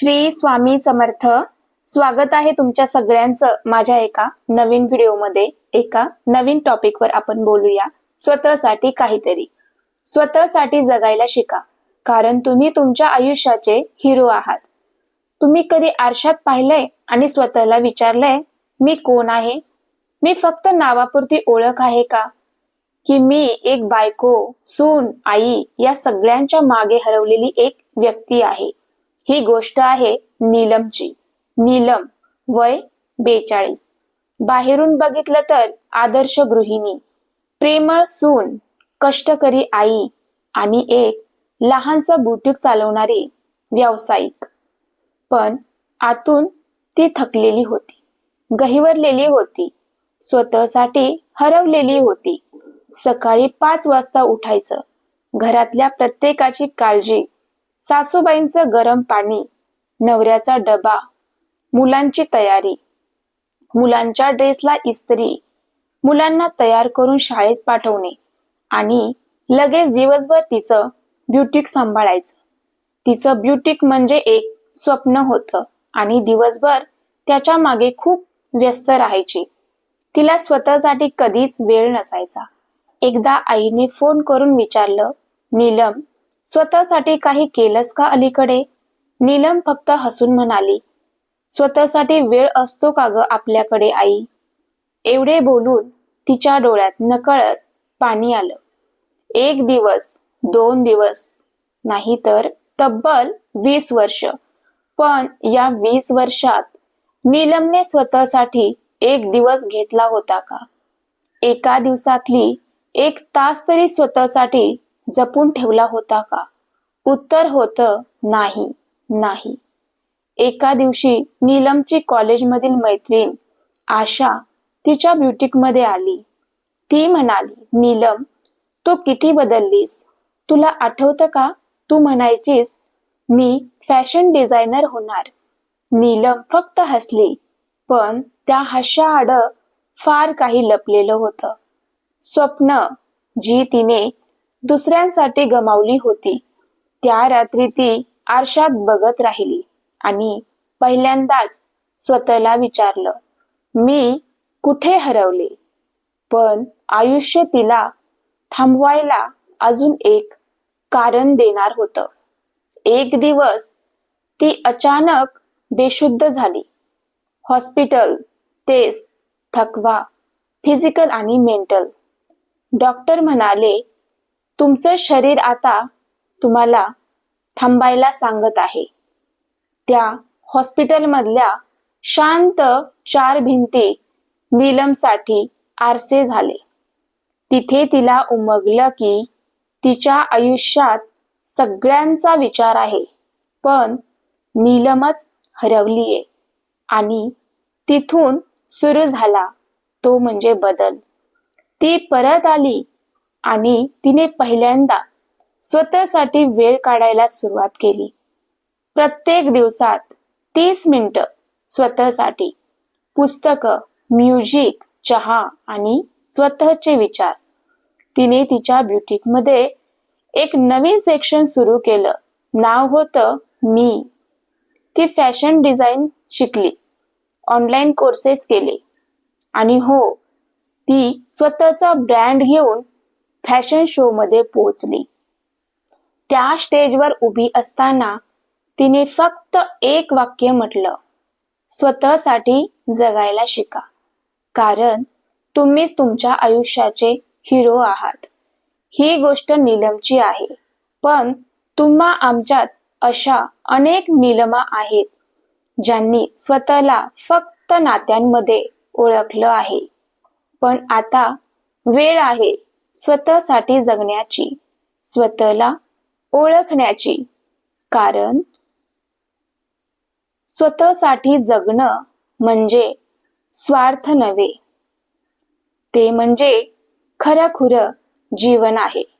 श्री स्वामी समर्थ. स्वागत आहे तुमच्या सगळ्यांचं माझ्या एका नवीन व्हिडिओमध्ये. एका नवीन टॉपिकवर आपण बोलूया. स्वतःसाठी काहीतरी. स्वतःसाठी जगायला शिका. कारण तुम्ही तुमच्या आयुष्याचे हिरो आहात. तुम्ही कधी आरशात पाहिलंय आणि स्वतःला विचारलंय मी कोण आहे? मी फक्त नावापुरती ओळख आहे का? की मी एक बायको सून आई या सगळ्यांच्या मागे हरवलेली एक व्यक्ती आहे. ही गोष्ट आहे नीलमची. नीलम वय बेचाळीस. बाहेरून बघितलं तर आदर्श गृहिणी प्रेमळ सून कष्टकरी आई आणि एक लहानसा बुटीक चालवणारी व्यावसायिक. पण आतून ती थकलेली होती. गहिवरलेली होती. स्वतःसाठी हरवलेली होती. सकाळी पाच वाजता उठायचं. घरातल्या प्रत्येकाची काळजी सासूबाईंचं गरम पाणी नवऱ्याचा डबा मुलांची तयारी. मुलांच्या ड्रेसला इस्त्री मुलांना तयार करून शाळेत पाठवणे आणि लगेच दिवसभर तिचं ब्युटिक सांभाळायचं. तिचं ब्युटिक म्हणजे एक स्वप्न होतं आणि दिवसभर त्याच्यामागे खूप व्यस्त राहायची. तिला स्वतःसाठी कधीच वेळ नसायचा. एकदा आईने फोन करून विचारलं नीलम स्वतःसाठी काही केलंस का अलीकडे? नीलम फक्त हसून म्हणाली स्वतःसाठी वेळ असतो का ग आपल्याकडे आई? एवढे बोलून तिच्या डोळ्यात नकळत पाणी आलं. एक दिवस दोन दिवस नाही तर तब्बल वीस वर्ष. पण या वीस वर्षात नीलमने स्वतःसाठी एक दिवस घेतला होता का? एका दिवसातली एक तास तरी स्वतःसाठी जपून ठेवला होता का? उत्तर होतं नाही नाही. एका दिवशी नीलमची कॉलेजमधील मैत्रीण आशा तिच्या ब्युटिकमध्ये आली. ती म्हणाली नीलम तू किती बदललीस? तुला आठवतं का? तू म्हणायचीस मी फॅशन डिझायनर होणार. नीलम फक्त हसली पण त्या हास्याआड फार काही लपलेलं होतं. स्वप्न जी तिने दुसऱ्यांसाठी गमावली होती. त्या रात्री ती आरशात बघत राहिली आणि पहिल्यांदाच स्वतःला विचारलं मी कुठे हरवले? पण आयुष्य तिला थांबवायला अजून एक कारण देणार होतं. एक दिवस ती अचानक बेशुद्ध झाली. हॉस्पिटल तेच थकवा फिजिकल आणि मेंटल. डॉक्टर म्हणाले तुमचं शरीर आता तुम्हाला थांबायला सांगत आहे. त्या हॉस्पिटलमधल्या शांत चार भिंती नीलमसाठी आरसे झाले. तिथे तिला उमगलं की तिच्या आयुष्यात सगळ्यांचा विचार आहे पण नीलमच हरवलीये आणि तिथून सुरू झाला तो म्हणजे बदल. ती परत आली आणि तिने पहिल्यांदा स्वतःसाठी वेळ काढायला सुरुवात केली. प्रत्येक दिवसात तीस मिनिट स्वतःसाठी. पुस्तक म्युझिक चहा आणि स्वतःचे विचार. तिने तिच्या ब्युटिकमध्ये एक नवीन सेक्शन सुरू केलं. नाव होतं मी. ती फॅशन डिझाईन शिकली. ऑनलाईन कोर्सेस केले. आणि हो ती स्वतःचा ब्रँड घेऊन फॅशन शो मध्ये पोहोचली. त्या स्टेजवर उभी असताना तिने फक्त एक वाक्य म्हटलं स्वतःसाठी जगायला शिका. कारण तुम्हीच तुमच्या आयुष्याचे हिरो आहात. ही गोष्ट नीलमची आहे. पण तुम्हा आमच्यात अशा अनेक नीलमा आहेत ज्यांनी स्वतःला फक्त नात्यांमध्ये ओळखलं आहे. पण आता वेळ आहे स्वतःसाठी जगण्याची स्वतःला ओळखण्याची. कारण स्वतःसाठी जगणं म्हणजे स्वार्थ नव्हे. ते म्हणजे खरखुर जीवन आहे.